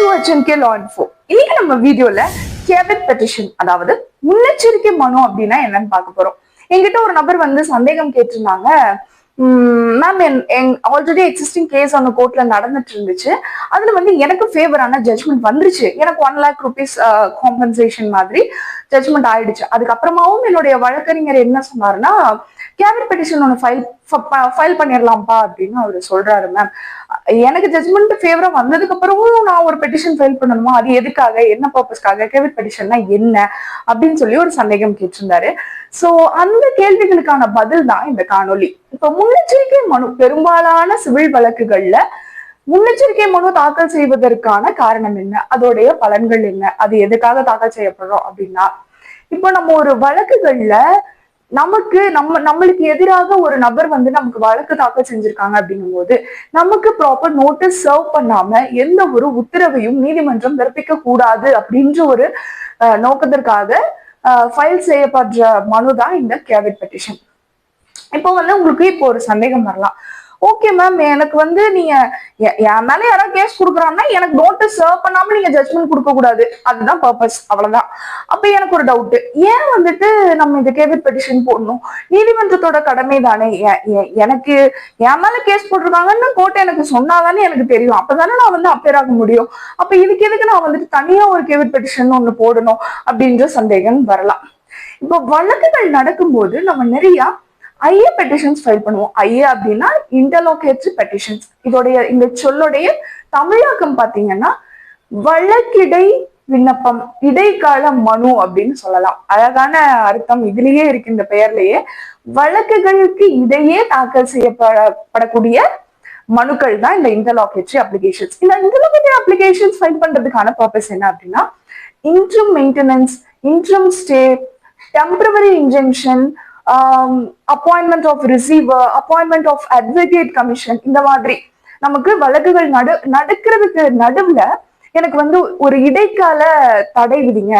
Two ஹெச்என்கே லா info இன்னைக்கு நம்ம வீடியோல கேபிட் பெட்டிஷன் அதாவது முன்னெச்சரிக்கை மனு அப்படின்னா என்னன்னு பார்க்க போறோம். எங்கிட்ட ஒரு நபர் வந்து சந்தேகம் கேட்டிருந்தாங்க. மேம் என் ஆல்ரெடி எக்ஸிஸ்டிங் கேஸ் அந்த கோர்ட்ல நடந்துட்டு இருந்துச்சு. அதுல வந்து எனக்கு ஃபேவரான ஜட்மெண்ட் வந்துருச்சு. எனக்கு ஒன் லேக் ருபீஸ் காம்பன்சேஷன் மாதிரி ஜட்மெண்ட் ஆயிடுச்சு. அதுக்கப்புறமாவும் என்னுடைய வழக்கறிஞர் என்ன சொன்னாருன்னா கேபிட் பெட்டிஷன் ஒன்று ஃபைல் ஃபைல் பண்ணிடலாம்ப்பா அப்படின்னு அவர் சொல்றாரு மேம் எனக்கு ஜட்மெண்ட் ஃபேவரா வந்ததுக்கு அப்புறமும் நான் ஒரு பெட்டிஷன் ஃபைல் பண்ணணுமா? அது எதுக்காக? என்ன பர்பஸ்க்காக கேவிட் பெட்டிஷன்னா என்ன? அப்படின்னு சொல்லி ஒரு சந்தேகம் கேட்டிருந்தாரு. சோ அந்த கேள்விகளுக்கான பதில் தான் இந்த காணொளி. இப்ப முன்னெச்சரிக்கை மனு பெரும்பாலான சிவில் வழக்குகள்ல முன்னெச்சரிக்கை மனு தாக்கல் செய்வதற்கான காரணம் என்ன? அதோடைய பலன்கள் என்ன? அது எதுக்காக தாக்கல் செய்யப்படுறோம் அப்படின்னா இப்போ நம்ம ஒரு வழக்குகள்ல நமக்கு நம்ம நம்மளுக்கு எதிராக ஒரு நபர் வந்து நமக்கு வழக்கு தாக்கல் செஞ்சிருக்காங்க அப்படிங்கும் போது நமக்கு ப்ராப்பர் நோட்டீஸ் சர்வ் பண்ணாம எந்த ஒரு உத்தரவையும் நீதிமன்றம் பிறப்பிக்க கூடாது அப்படின்ற ஒரு அஹ், நோக்கத்திற்காக ஃபைல் செய்யப்படுற மனு தான் இந்த கேவிட் பெட்டிஷன் இப்போ வந்து உங்களுக்கு இப்போ ஒரு சந்தேகம் வரலாம். ஓகே மேம் எனக்கு வந்து நீங்க என் மேல யாராவது கேஸ் கொடுக்குறாங்கன்னா எனக்கு நோட்டீஸ் சர்வ் பண்ணாம நீங்க ஜட்மெண்ட் கொடுக்க கூடாது. அதுதான் பர்பஸ் அவ்வளவுதான். அப்ப எனக்கு ஒரு டவுட் ஏன் வந்துட்டு நம்ம இந்த கேவிட் பெட்டிஷன் போடணும்? நீதிமன்றத்தோட கடமை தானே. எனக்கு என் மேல கேஸ் போட்டிருக்காங்கன்னு கோர்ட் எனக்கு சொன்னாதானே எனக்கு தெரியும். அப்பதானே நான் வந்து அப்பேர் ஆக முடியும். அப்ப இதுக்கு எதுக்கு நான் வந்துட்டு தனியா ஒரு கேவிட் பெட்டிஷன் ஒண்ணு போடணும்? அப்படின்ற சந்தேகம் வரலாம். இப்போ வழக்குகள் நடக்கும்போது நம்ம நிறைய ஐஏ பெட்டிஷன்ஸ் ஃபைல் பண்ணுவோம். ஐஏ அப்படின்னா இன்டர்லோகேட்ரி பெட்டிஷன்ஸ் இதோடைய இந்த சொல்லுடைய தமிழாக்கம் பார்த்தீங்கன்னா வழக்கிடை விண்ணப்பம் இடைக்கால மனு அப்படின்னு சொல்லலாம். அழகான அர்த்தம். இதுலயே இருக்கு இந்த பெயர்லயே. வழக்குகளுக்கு இடையே தாக்கல் செய்யப்படக்கூடிய மனுக்கள் தான் இந்த இன்டர்லாகேட்டரி அப்ளிகேஷன்ஸ் இந்த இன்டர்லாகேட்டரி அப்ளிகேஷன்ஸ் ஃபைல் பண்றதுக்கான பர்பஸ் என்ன அப்படின்னா interim maintenance interim stay temporary injunction appointment of receiver appointment of advocate commission இந்த மாதிரி. நமக்கு வழக்குகள் நடு நடக்கிறதுக்கு நடுவுல எனக்கு வந்து ஒரு இடைக்கால தடை விதிங்க.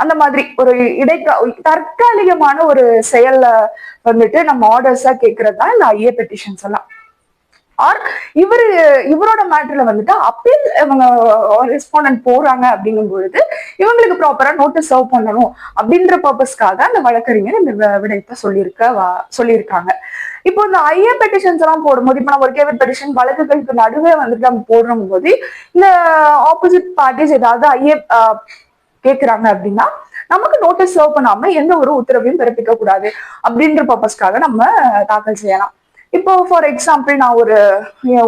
அந்த மாதிரி ஒரு இடைக்கா தற்காலிகமான ஒரு செயல்ல வந்துட்டு நம்ம ஆர்டர்ஸா கேட்கறது தான் இந்த ஐஏ பெட்டிஷன்ஸ் எல்லாம். ஆர் இவரு இவரோட மேட்டர்ல வந்துட்டு அப்பீல் இவங்க ரெஸ்பாண்டன்ட் போறாங்க அப்படிங்கும் பொழுது இவங்களுக்கு ப்ராப்பரா நோட்டீஸ் சர்வ் பண்ணணும் அப்படின்ற பர்பஸ்க்காக அந்த வழக்கறிஞர் இந்த வி- விடயத்தை சொல்லியிருக்க வா- சொல்லியிருக்காங்க. இப்போ இந்த ஐஏ பெட்டிஷன்ஸ் எல்லாம் போடும்போது இப்போ நம்ம ஒரு கேவிட் பெட்டிஷன் வழக்குகளுக்கு நடுவே வந்துட்டு நம்ம போடுற போது இந்த ஆப்போசிட் பார்ட்டிஸ் ஏதாவது ஐஏ கேட்குறாங்க அப்படின்னா நமக்கு நோட்டீஸ் சர்வ் பண்ணாம எந்த ஒரு உத்தரவையும் பிறப்பிக்க கூடாது அப்படின்ற பர்பஸ்க்காக நம்ம தாக்கல் செய்யலாம். இப்போ ஃபார் எக்ஸாம்பிள் நான் ஒரு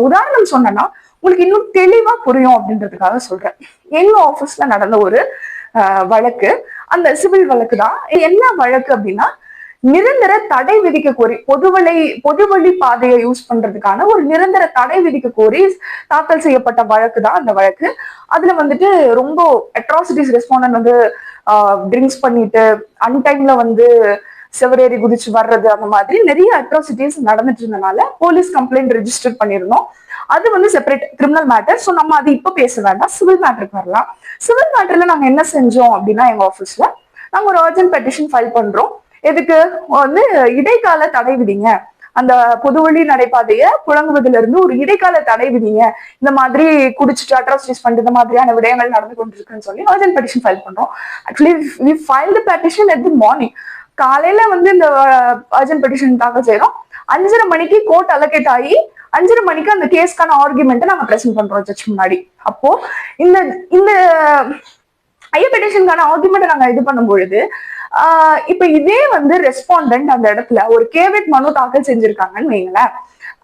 உதாரணம் சொன்னேன்னா உங்களுக்கு இன்னும் தெளிவா புரியும் அப்படின்றதுக்காக சொல்றேன். எங்க ஆபீஸ்ல நடந்த ஒரு வழக்கு. அந்த சிவில் வழக்கு தான். என்ன வழக்கு அப்படின்னா நிரந்தர தடை விதிக்க கோரி பொதுவழி பொதுவழி பாதையை யூஸ் பண்றதுக்கான ஒரு நிரந்தர தடை விதிக்க கோரி தாக்கல் செய்யப்பட்ட வழக்கு தான் அந்த வழக்கு. அதுல வந்துட்டு ரொம்ப அட்ராசிட்டிஸ் ரெஸ்பாண்டன்ட் வந்து ட்ரிங்க்ஸ் பண்ணிட்டு அன்டைம்ல வந்து செவரேறி குதிச்சு வர்றது அந்த மாதிரி நிறைய அட்ராசிட்டிஸ் நடந்துட்டு இருந்தனால போலீஸ் கம்ப்ளைண்ட் ரெஜிஸ்டர் பண்ணியிருந்தோம். அது வந்து செப்பரேட் கிரிமினல் மேட்டர் ஸோ நம்ம அது இப்போ பேச வேண்டாம். சிவில் மேட்டருக்கு வரலாம். சிவில் மேட்டர்ல நாங்க என்ன செஞ்சோம் அப்படின்னா எங்க ஆஃபீஸ்ல நாங்க ஒரு அர்ஜென்ட் பெட்டிஷன் ஃபைல் பண்றோம். எதுக்கு? வந்து இடைக்கால தடை விதிங்க. அந்த பொதுவழி நடைபாதையை புழங்குவதுல இருந்து ஒரு இடைக்கால தடை விதிங்க. இந்த மாதிரி குடிச்சிட்டு அட்ராசிட்டிஸ் பண்ணுற மாதிரியான விடயங்கள் நடந்து கொண்டிருக்குன்னு சொல்லி அர்ஜென்ட் பெட்டிஷன் ஃபைல் பண்றோம். Actually we file the petition at the morning காலையில வந்து இந்த அர்ஜென்ட் பெட்டிஷன் தாக்கல் செய்யறோம் அஞ்சரை மணிக்கு கோர்ட் அலோகேட் ஆகி அஞ்சரை மணிக்கு அந்த கேஸ்க்கான ஆர்குமெண்ட்டை நாங்க பிரசன்ட் பண்றோம் ஜட்ஜ் முன்னாடி. அப்போ இந்த இந்த ஐய பெட்டிஷனுக்கான ஆர்குமெண்ட் நாங்க இது பண்ணும் பொழுது ஆஹ் இப்ப இதே வந்து ரெஸ்பாண்டன்ட் அந்த இடத்துல ஒரு கேவிட் மனு தாக்கல் செஞ்சிருக்காங்கன்னு வைங்களேன்.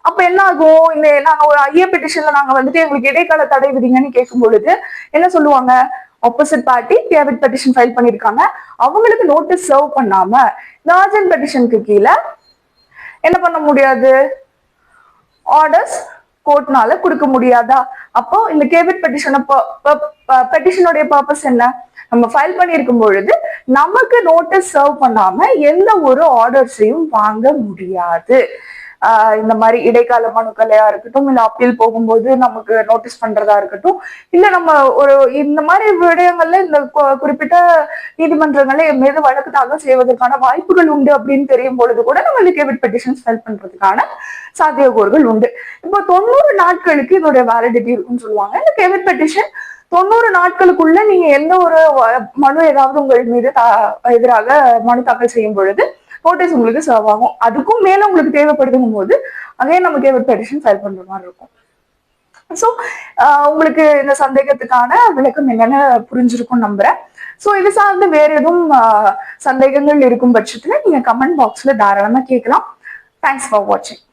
அப்ப என்ன ஆகும் இந்த நாங்க ஒரு ஐய பெட்டிஷன்ல நாங்க வந்துட்டு எங்களுக்கு இடைக்கால தடை விதிங்கன்னு கேட்கும் பொழுது என்ன சொல்லுவாங்க? Opposite party caveat petition file பண்ணியிருக்காங்க. அவங்களுக்கு நோட்டீஸ் சர்வ் பண்ணாம இந்த அர்ஜென்ட் பெட்டிஷனுக்கு கீழே என்ன பண்ண முடியாது? ஆர்டர்ஸ் கோர்ட்னால கொடுக்க முடியாதா? அப்போ இந்த கேவிட் பெட்டிஷனை பெட்டிஷனுடைய பர்பஸ் என்ன? நம்ம ஃபைல் பண்ணியிருக்கும் பொழுது நமக்கு நோட்டீஸ் சர்வ் பண்ணாம எந்த ஒரு ஆர்டர்ஸையும் வாங்க முடியாது. இந்த மாதிரி இடைக்கால மனுக்களையா இருக்கட்டும் இல்ல அப்பீல் போகும்போது நமக்கு நோட்டீஸ் பண்றதா இருக்கட்டும் இல்ல நம்ம ஒரு இந்த மாதிரி விடயங்கள்ல இந்த குறிப்பிட்ட நீதிமன்றங்களை என் மீது வழக்கு தாக்கல் செய்வதற்கான வாய்ப்புகள் உண்டு அப்படின்னு தெரியும் பொழுது கூட நம்ம கேவிட் பெட்டிஷன்ஸ் ஃபைல் பண்றதுக்கான சாத்தியக்கூறுகள் உண்டு. இப்போ தொண்ணூறு நாட்களுக்கு இதோட வேலிடிட்டி இருக்குன்னு சொல்லுவாங்க. இந்த கேவிட் பெட்டிஷன் தொண்ணூறு நாட்களுக்குள்ள நீங்க எந்த ஒரு வ- மனு ஏதாவது உங்கள் மீது தா- எதிராக மனு தாக்கல் செய்யும் பொழுது ஃபோட்டோஸ் உங்களுக்கு சர்வ் ஆகும். அதுக்கும் மேலே உங்களுக்கு தேவைப்படுதுங்கும் போது அதே நம்ம கேவிட் பெட்டிஷன் ஃபைல் பண்ணுற மாதிரி இருக்கும். ஸோ உங்களுக்கு இந்த சந்தேகத்துக்கான விளக்கம் என்னென்னு புரிஞ்சிருக்கும் நம்புறேன். ஸோ இது சார்ந்து வேற எதுவும் சந்தேகங்கள் இருக்கும் பட்சத்தில் நீங்கள் கமெண்ட் பாக்ஸில் தாராளமாக கேட்கலாம். தேங்க்ஸ் ஃபார் வாட்சிங்